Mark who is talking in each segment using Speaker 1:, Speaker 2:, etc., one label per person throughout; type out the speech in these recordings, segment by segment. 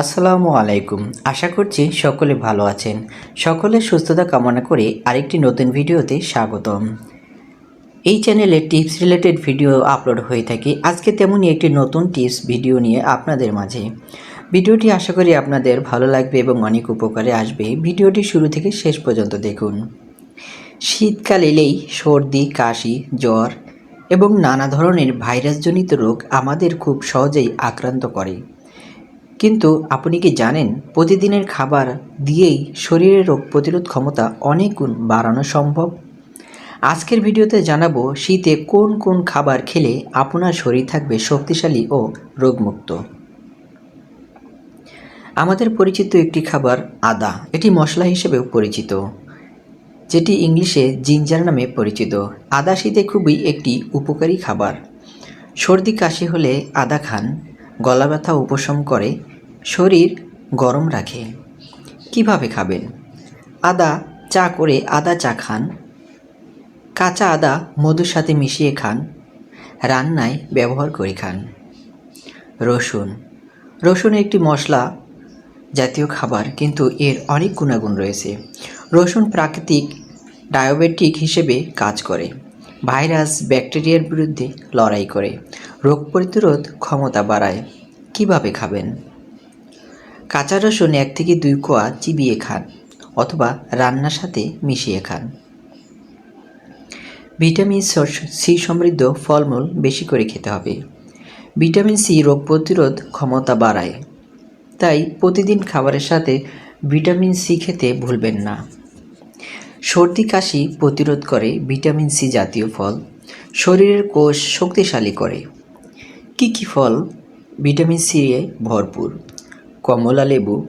Speaker 1: আসসালামু আলাইকুম। আশা করছি সকলে ভালো আছেন। সকলের সুস্থতা কামনা করে আরেকটি নতুন ভিডিওতে স্বাগতম। এই চ্যানেলে টিপস রিলেটেড ভিডিও আপলোড হয়ে থাকে। আজকে তেমনই একটি নতুন টিপস ভিডিও নিয়ে আপনাদের মাঝে। ভিডিওটি আশা করি আপনাদের ভালো লাগবে এবং অনেক উপকারে আসবে। ভিডিওটি শুরু থেকে শেষ পর্যন্ত দেখুন। শীতকাল এলেই সর্দি, কাশি, জ্বর এবং নানা ধরনের ভাইরাসজনিত রোগ আমাদের খুব সহজেই আক্রান্ত করে। কিন্তু আপনি কি জানেন, প্রতিদিনের খাবার দিয়েই শরীরের রোগ প্রতিরোধ ক্ষমতা অনেক গুণ বাড়ানো সম্ভব? আজকের ভিডিওতে জানাব, শীতে কোন কোন খাবার খেলে আপনার শরীর থাকবে শক্তিশালী ও রোগমুক্ত। আমাদের পরিচিত একটি খাবার আদা। এটি মশলা হিসেবেও পরিচিত, যেটি ইংলিশে জিঞ্জার নামে পরিচিত। আদা শীতে খুবই একটি উপকারী খাবার। সর্দি কাশি হলে আদা খান গলা ব্যথা উপশম করে শরীর গরম রাখে। কীভাবে খাবেন? আদা, চা করে আদা চা খান। কাঁচা আদা মধুর সাথে মিশিয়ে খান। রান্নায় ব্যবহার করে খান। রসুন। রসুন একটি মশলা জাতীয় খাবার, কিন্তু এর অনেক গুণাগুণ রয়েছে। রসুন প্রাকৃতিক ডায়াবেটিক হিসেবে কাজ করে। ভাইরাস, ব্যাকটেরিয়ার বিরুদ্ধে লড়াই করে। রোগ প্রতিরোধ ক্ষমতা বাড়ায়। কীভাবে খাবেন? কাঁচা রসুন এক থেকে দুই কোয়া চিবিয়ে খান অথবা রান্নার সাথে মিশিয়ে খান। ভিটামিন সি সমৃদ্ধ ফলমূল বেশি করে খেতে হবে। ভিটামিন সি রোগ প্রতিরোধ ক্ষমতা বাড়ায়। তাই প্রতিদিন খাবারের সাথে ভিটামিন সি খেতে ভুলবেন না। সর্দি কাশি প্রতিরোধ করে ভিটামিন সি জাতীয় ফল। শরীরের কোষ শক্তিশালী করে। কি কি ফল ভিটামিন সি এ ভরপুর? কমলা লেবু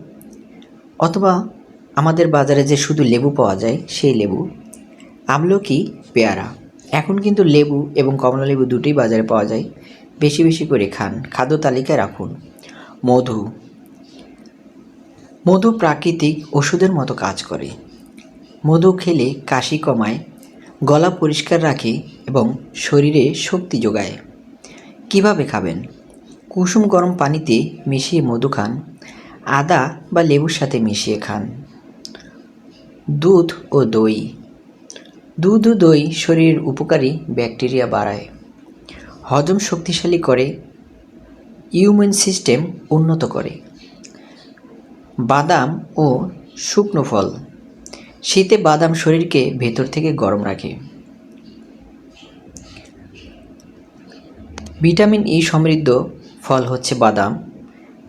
Speaker 1: অথবা আমাদের বাজারে যে শুধু লেবু পাওয়া যায়, সেই লেবু। আমলকি, পেয়ারা। এখন কিন্তু লেবু এবং কমলা লেবু দুটোই বাজারে পাওয়া যায়। বেশি বেশি করে খান। খাদ্য তালিকায় রাখুন। মধু। মধু প্রাকৃতিক ওষুধের মতো কাজ করে। মধু খেলে কাশি কমায়, গলা পরিষ্কার রাখে এবং শরীরে শক্তি যোগায়। কীভাবে খাবেন? কুসুম গরম পানিতে মিশিয়ে মধু খান। আদা বা লেবুর সাথে মিশিয়ে খান। দুধ ও দই। দুধ ও দই শরীরের উপকারী ব্যাকটেরিয়া বাড়ায়। হজম শক্তিশালী করে, ইউমেন সিস্টেম উন্নত করে। বাদাম ও শুকনো ফল। শীতে বাদাম শরীরকে ভেতর থেকে গরম রাখে। ভিটামিন ই সমৃদ্ধ ফল হচ্ছে বাদাম।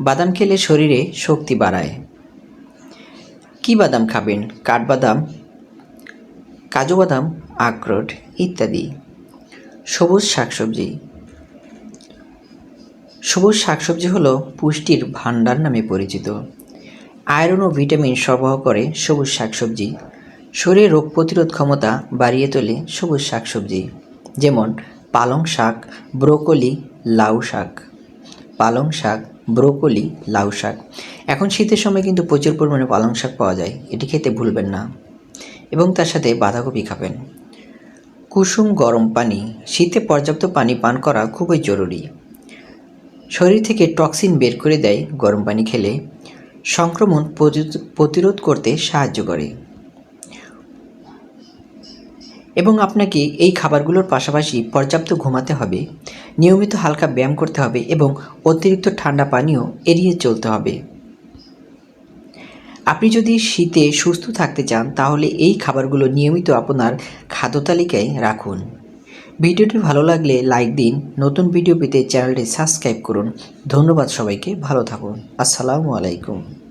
Speaker 1: বাদাম খেলে শরীরে শক্তি বাড়ায়। কি বাদাম খাবেন? কাঠবাদাম, কাজু বাদাম, আখরোট ইত্যাদি। সবুজ শাকসবজি। সবুজ শাকসবজি হলো পুষ্টির ভাণ্ডার নামে পরিচিত। আয়রন ও ভিটামিন সরবরাহ করে সবুজ শাকসবজি। শরীরে রোগ প্রতিরোধ ক্ষমতা বাড়িয়ে তোলে সবুজ শাকসবজি, যেমন পালং শাক, ব্রোকলি, লাউ শাক। পালং শাক ব্রোকলি, লাউ শাক। এখন শীতের সময় কিন্তু প্রচুর পরিমাণে পালং শাক পাওয়া যায়, এটি খেতে ভুলবেন না। এবং তার সাথে বাঁধাকপি খাবেন। কুসুম গরম পানি, শীতে পর্যাপ্ত পানি পান করা খুবই জরুরি। শরীর থেকে টক্সিন বের করে দেয় গরম পানি খেলে। সংক্রমণ প্রতিরোধ করতে সাহায্য করে। এবং আপনাকে এই খাবারগুলোর পাশাপাশি পর্যাপ্ত ঘুমাতে হবে। নিয়মিত হালকা ব্যায়াম করতে হবে এবং অতিরিক্ত ঠান্ডা পানীয় এড়িয়ে চলতে হবে। আপনি যদি শীতে সুস্থ থাকতে চান, তাহলে এই খাবারগুলো নিয়মিত আপনার খাদ্য তালিকায় রাখুন। ভিডিওটি ভালো লাগলে লাইক দিন। নতুন ভিডিও পেতে চ্যানেলটি সাবস্ক্রাইব করুন। ধন্যবাদ সবাইকে। ভালো থাকুন। আসসালামু আলাইকুম।